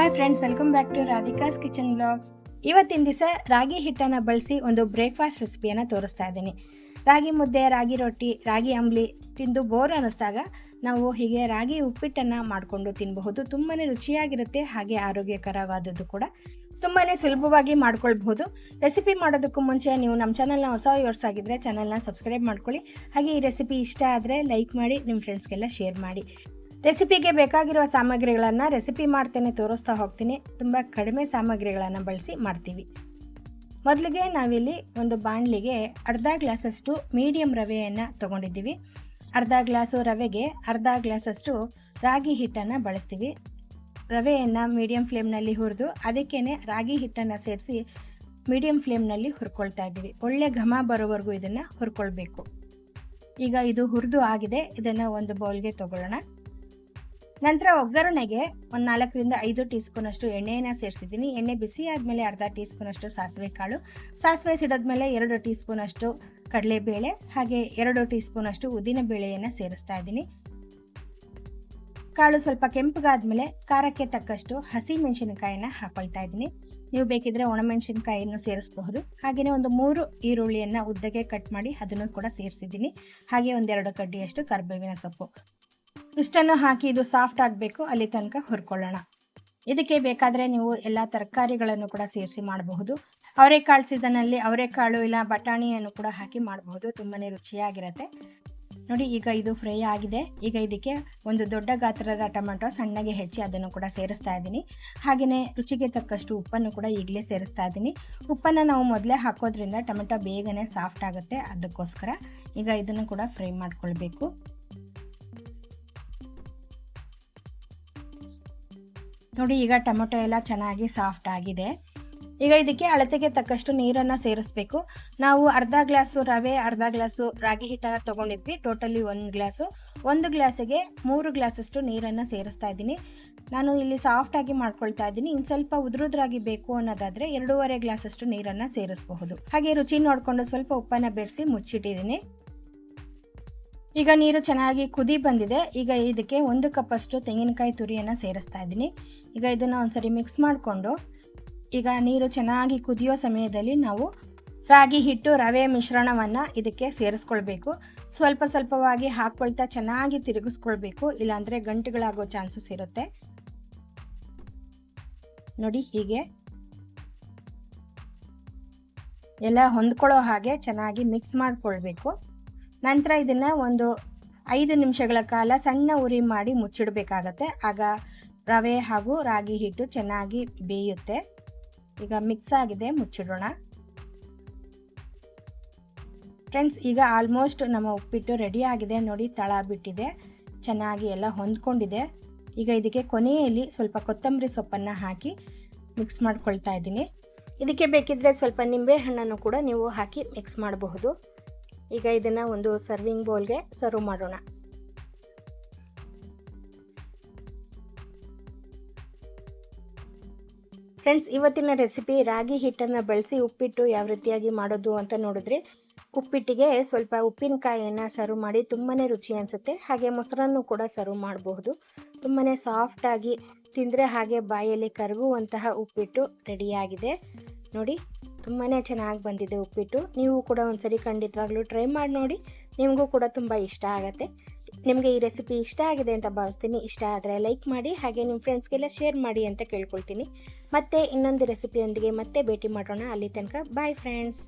Hi friends welcome back to Radhika's kitchen blogs ಇವತ್ತಿನ ದಿವಸ ರಾಗಿ ಹಿಟ್ಟನ್ನು ಬಳಸಿ ಒಂದು ಬ್ರೇಕ್ಫಾಸ್ಟ್ ರೆಸಿಪಿಯನ್ನು ತೋರಿಸ್ತಾ ಇದ್ದೀನಿ. ರಾಗಿ ಮುದ್ದೆ, ರಾಗಿ ರೊಟ್ಟಿ, ರಾಗಿ ಅಂಬ್ಲಿ ತಿಂದು ಬೋರ್ ಅನ್ನಿಸ್ದಾಗ ನಾವು ಹೀಗೆ ರಾಗಿ ಉಪ್ಪಿಟ್ಟನ್ನು ಮಾಡಿಕೊಂಡು ತಿನ್ನಬಹುದು ತುಂಬಾ ರುಚಿಯಾಗಿರುತ್ತೆ, ಹಾಗೆ ಆರೋಗ್ಯಕರವಾದದ್ದು ಕೂಡ. ತುಂಬಾ ಸುಲಭವಾಗಿ ಮಾಡ್ಕೊಳ್ಬಹುದು. ರೆಸಿಪಿ ಮಾಡೋದಕ್ಕೂ ಮುಂಚೆ ನೀವು ನಮ್ಮ ಚಾನಲ್ನ ಹೊಸ ಯೋರ್ಸ್ ಆಗಿದ್ದರೆ ಚಾನಲ್ನ ಸಬ್ಸ್ಕ್ರೈಬ್ ಮಾಡ್ಕೊಳ್ಳಿ. ಹಾಗೆ ಈ ರೆಸಿಪಿ ಇಷ್ಟ ಆದರೆ ಲೈಕ್ ಮಾಡಿ, ನಿಮ್ಮ ಫ್ರೆಂಡ್ಸ್ಗೆಲ್ಲ ಶೇರ್ ಮಾಡಿ. ರೆಸಿಪಿಗೆ ಬೇಕಾಗಿರುವ ಸಾಮಗ್ರಿಗಳನ್ನು ರೆಸಿಪಿ ಮಾಡ್ತೇನೆ, ತೋರಿಸ್ತಾ ಹೋಗ್ತೀನಿ. ತುಂಬ ಕಡಿಮೆ ಸಾಮಗ್ರಿಗಳನ್ನು ಬಳಸಿ ಮಾಡ್ತೀವಿ. ಮೊದಲಿಗೆ ನಾವಿಲ್ಲಿ ಒಂದು ಬಾಣಲಿಗೆ ಅರ್ಧ ಗ್ಲಾಸಷ್ಟು ಮೀಡಿಯಂ ರವೆಯನ್ನು ತಗೊಂಡಿದ್ದೀವಿ. ಅರ್ಧ ಗ್ಲಾಸು ರವೆಗೆ ಅರ್ಧ ಗ್ಲಾಸಷ್ಟು ರಾಗಿ ಹಿಟ್ಟನ್ನು ಬಳಸ್ತೀವಿ. ರವೆಯನ್ನು ಮೀಡಿಯಂ ಫ್ಲೇಮ್ನಲ್ಲಿ ಹುರಿದು ಅದಕ್ಕೇ ರಾಗಿ ಹಿಟ್ಟನ್ನು ಸೇರಿಸಿ ಮೀಡಿಯಂ ಫ್ಲೇಮ್ನಲ್ಲಿ ಹುರ್ಕೊಳ್ತಾ ಇದ್ದೀವಿ. ಒಳ್ಳೆ ಘಮ ಬರೋವರೆಗೂ ಇದನ್ನು ಹುರ್ಕೊಳ್ಬೇಕು. ಈಗ ಇದು ಹುರಿದು ಆಗಿದೆ. ಇದನ್ನು ಒಂದು ಬೌಲ್ಗೆ ತಗೊಳ್ಳೋಣ. ನಂತರ ಒಗ್ಗರಣೆಗೆ ಒಂದು ನಾಲ್ಕರಿಂದ ಐದು ಟೀ ಸ್ಪೂನಷ್ಟು ಎಣ್ಣೆಯನ್ನು ಸೇರಿಸಿದ್ದೀನಿ. ಎಣ್ಣೆ ಬಿಸಿ ಆದಮೇಲೆ ಅರ್ಧ ಟೀ ಸ್ಪೂನಷ್ಟು ಸಾಸಿವೆ ಕಾಳು. ಸಾಸಿವೆ ಸಿಡದ್ಮೇಲೆ ಎರಡು ಟೀ ಸ್ಪೂನಷ್ಟು ಕಡಲೆಬೇಳೆ, ಹಾಗೆ ಎರಡು ಟೀ ಸ್ಪೂನಷ್ಟು ಉದ್ದಿನ ಬೇಳೆಯನ್ನು ಸೇರಿಸ್ತಾ ಇದ್ದೀನಿ. ಕಾಳು ಸ್ವಲ್ಪ ಕೆಂಪಗಾದ್ಮೇಲೆ ಖಾರಕ್ಕೆ ತಕ್ಕಷ್ಟು ಹಸಿ ಮೆಣಸಿನಕಾಯಿನ ಹಾಕೊಳ್ತಾ ಇದ್ದೀನಿ. ನೀವು ಬೇಕಿದ್ರೆ ಒಣಮೆಣಸಿನಕಾಯಿಯನ್ನು ಸೇರಿಸಬಹುದು. ಹಾಗೆಯೇ ಒಂದು ಮೂರು ಈರುಳ್ಳಿಯನ್ನು ಉದ್ದಕ್ಕೆ ಕಟ್ ಮಾಡಿ ಅದನ್ನು ಕೂಡ ಸೇರಿಸಿದ್ದೀನಿ. ಹಾಗೆ ಒಂದೆರಡು ಕಡ್ಡಿಯಷ್ಟು ಕರ್ಬೇವಿನ ಸೊಪ್ಪು. ಇಷ್ಟನ್ನು ಹಾಕಿ ಇದು ಸಾಫ್ಟ್ ಆಗಬೇಕು, ಅಲ್ಲಿ ತನಕ ಹುರ್ಕೊಳ್ಳೋಣ. ಇದಕ್ಕೆ ಬೇಕಾದರೆ ನೀವು ಎಲ್ಲ ತರಕಾರಿಗಳನ್ನು ಕೂಡ ಸೇರಿಸಿ ಮಾಡಬಹುದು. ಅವರೆಕಾಳು ಸೀಸನಲ್ಲಿ ಅವರೆಕಾಳು ಇಲ್ಲ ಬಟಾಣಿಯನ್ನು ಕೂಡ ಹಾಕಿ ಮಾಡಬಹುದು ತುಂಬಾ ರುಚಿಯಾಗಿರುತ್ತೆ. ನೋಡಿ, ಈಗ ಇದು ಫ್ರೈ ಆಗಿದೆ. ಈಗ ಇದಕ್ಕೆ ಒಂದು ದೊಡ್ಡ ಗಾತ್ರದ ಟೊಮೆಟೊ ಸಣ್ಣಗೆ ಹೆಚ್ಚಿ ಅದನ್ನು ಕೂಡ ಸೇರಿಸ್ತಾ ಇದ್ದೀನಿ. ಹಾಗೆಯೇ ರುಚಿಗೆ ತಕ್ಕಷ್ಟು ಉಪ್ಪನ್ನು ಕೂಡ ಈಗಲೇ ಸೇರಿಸ್ತಾ ಇದ್ದೀನಿ. ಉಪ್ಪನ್ನು ನಾವು ಮೊದಲೇ ಹಾಕೋದ್ರಿಂದ ಟೊಮೆಟೊ ಬೇಗನೆ ಸಾಫ್ಟ್ ಆಗುತ್ತೆ. ಅದಕ್ಕೋಸ್ಕರ ಈಗ ಇದನ್ನು ಕೂಡ ಫ್ರೈ ಮಾಡ್ಕೊಳ್ಬೇಕು. ನೋಡಿ, ಈಗ ಟೊಮೆಟೊ ಎಲ್ಲ ಚೆನ್ನಾಗಿ ಸಾಫ್ಟ್ ಆಗಿದೆ. ಈಗ ಇದಕ್ಕೆ ಅಳತೆಗೆ ತಕ್ಕಷ್ಟು ನೀರನ್ನು ಸೇರಿಸ್ಬೇಕು. ನಾವು ಅರ್ಧ ಗ್ಲಾಸು ರವೆ, ಅರ್ಧ ಗ್ಲಾಸು ರಾಗಿ ಹಿಟ್ಟನ್ನು ತೊಗೊಂಡಿದ್ವಿ. ಟೋಟಲಿ ಒಂದು ಗ್ಲಾಸು. ಒಂದು ಗ್ಲಾಸಿಗೆ ಮೂರು ಗ್ಲಾಸಷ್ಟು ನೀರನ್ನು ಸೇರಿಸ್ತಾ ಇದ್ದೀನಿ. ನಾನು ಇಲ್ಲಿ ಸಾಫ್ಟಾಗಿ ಮಾಡ್ಕೊಳ್ತಾ ಇದ್ದೀನಿ. ಇನ್ನು ಸ್ವಲ್ಪ ಉದುರುದ್ರಾಗಿ ಬೇಕು ಅನ್ನೋದಾದರೆ ಎರಡೂವರೆ ಗ್ಲಾಸಷ್ಟು ನೀರನ್ನು ಸೇರಿಸಬಹುದು. ಹಾಗೆ ರುಚಿ ನೋಡಿಕೊಂಡು ಸ್ವಲ್ಪ ಉಪ್ಪನ್ನು ಬೆರೆಸಿ ಮುಚ್ಚಿಟ್ಟಿದ್ದೀನಿ. ಈಗ ನೀರು ಚೆನ್ನಾಗಿ ಕುದಿ ಬಂದಿದೆ. ಈಗ ಇದಕ್ಕೆ ಒಂದು ಕಪ್ಪಷ್ಟು ತೆಂಗಿನಕಾಯಿ ತುರಿಯನ್ನು ಸೇರಿಸ್ತಾ ಇದ್ದೀನಿ. ಈಗ ಇದನ್ನು ಒಂದ್ಸರಿ ಮಿಕ್ಸ್ ಮಾಡಿಕೊಂಡು, ಈಗ ನೀರು ಚೆನ್ನಾಗಿ ಕುದಿಯೋ ಸಮಯದಲ್ಲಿ ನಾವು ರಾಗಿ ಹಿಟ್ಟು, ರವೆ ಮಿಶ್ರಣವನ್ನು ಇದಕ್ಕೆ ಸೇರಿಸ್ಕೊಳ್ಬೇಕು. ಸ್ವಲ್ಪ ಸ್ವಲ್ಪವಾಗಿ ಹಾಕ್ಕೊಳ್ತಾ ಚೆನ್ನಾಗಿ ತಿರುಗಿಸ್ಕೊಳ್ಬೇಕು. ಇಲ್ಲಾಂದರೆ ಗಂಟುಗಳಾಗೋ ಚಾನ್ಸಸ್ ಇರುತ್ತೆ. ನೋಡಿ ಹೀಗೆ. ಎಲ್ಲ ಹೊಂದ್ಕೊಳ್ಳೋ ಹಾಗೆ ಚೆನ್ನಾಗಿ ಮಿಕ್ಸ್ ಮಾಡಿಕೊಳ್ಬೇಕು. ನಂತರ ಇದನ್ನು ಒಂದು ಐದು ನಿಮಿಷಗಳ ಕಾಲ ಸಣ್ಣ ಉರಿ ಮಾಡಿ ಮುಚ್ಚಿಡಬೇಕಾಗತ್ತೆ. ಆಗ ರವೆ ಹಾಗೂ ರಾಗಿ ಹಿಟ್ಟು ಚೆನ್ನಾಗಿ ಬೇಯುತ್ತೆ. ಈಗ ಮಿಕ್ಸ್ ಆಗಿದೆ, ಮುಚ್ಚಿಡೋಣ. ಫ್ರೆಂಡ್ಸ್ ಈಗ ಆಲ್ಮೋಸ್ಟ್ ನಮ್ಮ ಉಪ್ಪಿಟ್ಟು ರೆಡಿ ಆಗಿದೆ. ನೋಡಿ, ತಳ ಬಿಟ್ಟಿದೆ. ಚೆನ್ನಾಗಿ ಎಲ್ಲ ಹೊಂದ್ಕೊಂಡಿದೆ. ಈಗ ಇದಕ್ಕೆ ಕೊನೆಯಲ್ಲಿ ಸ್ವಲ್ಪ ಕೊತ್ತಂಬರಿ ಸೊಪ್ಪನ್ನು ಹಾಕಿ ಮಿಕ್ಸ್ ಮಾಡ್ಕೊಳ್ತಾ ಇದ್ದೀನಿ. ಇದಕ್ಕೆ ಬೇಕಿದ್ರೆ ಸ್ವಲ್ಪ ನಿಂಬೆ ಹಣ್ಣನ್ನು ಕೂಡ ನೀವು ಹಾಕಿ ಮಿಕ್ಸ್ ಮಾಡಬಹುದು. ಈಗ ಇದನ್ನು ಒಂದು ಸರ್ವಿಂಗ್ ಬೌಲ್ಗೆ ಸರ್ವ್ ಮಾಡೋಣ. ಫ್ರೆಂಡ್ಸ್ ಇವತ್ತಿನ ರೆಸಿಪಿ ರಾಗಿ ಹಿಟ್ಟನ್ನು ಬಳಸಿ ಉಪ್ಪಿಟ್ಟು ಯಾವ ರೀತಿಯಾಗಿ ಮಾಡೋದು ಅಂತ ನೋಡಿದ್ರೆ, ಉಪ್ಪಿಟ್ಟಿಗೆ ಸ್ವಲ್ಪ ಉಪ್ಪಿನಕಾಯಿಯನ್ನು ಸರ್ವ್ ಮಾಡಿ ತುಂಬಾ ರುಚಿ ಅನಿಸುತ್ತೆ. ಹಾಗೆ ಮೊಸರನ್ನು ಕೂಡ ಸರ್ವ್ ಮಾಡಬಹುದು. ತುಂಬಾ ಸಾಫ್ಟಾಗಿ ತಿಂದರೆ ಹಾಗೆ ಬಾಯಲ್ಲಿ ಕರಗುವಂತಹ ಉಪ್ಪಿಟ್ಟು ರೆಡಿಯಾಗಿದೆ ನೋಡಿ. ತುಂಬಾ ಚೆನ್ನಾಗಿ ಬಂದಿದೆ ಉಪ್ಪಿಟ್ಟು. ನೀವು ಕೂಡ ಒಂದ್ಸರಿ ಖಂಡಿತವಾಗ್ಲೂ ಟ್ರೈ ಮಾಡಿ ನೋಡಿ. ನಿಮಗೂ ಕೂಡ ತುಂಬ ಇಷ್ಟ ಆಗುತ್ತೆ. ನಿಮಗೆ ಈ ರೆಸಿಪಿ ಇಷ್ಟ ಆಗಿದೆ ಅಂತ ಭಾವಿಸ್ತೀನಿ. ಇಷ್ಟ ಆದರೆ ಲೈಕ್ ಮಾಡಿ, ಹಾಗೆ ನಿಮ್ಮ ಫ್ರೆಂಡ್ಸ್ಗೆಲ್ಲ ಶೇರ್ ಮಾಡಿ ಅಂತ ಕೇಳ್ಕೊಳ್ತೀನಿ. ಮತ್ತೆ ಇನ್ನೊಂದು ರೆಸಿಪಿಯೊಂದಿಗೆ ಮತ್ತೆ ಭೇಟಿ ಮಾಡೋಣ. ಅಲ್ಲಿ ತನಕ ಬಾಯ್ ಫ್ರೆಂಡ್ಸ್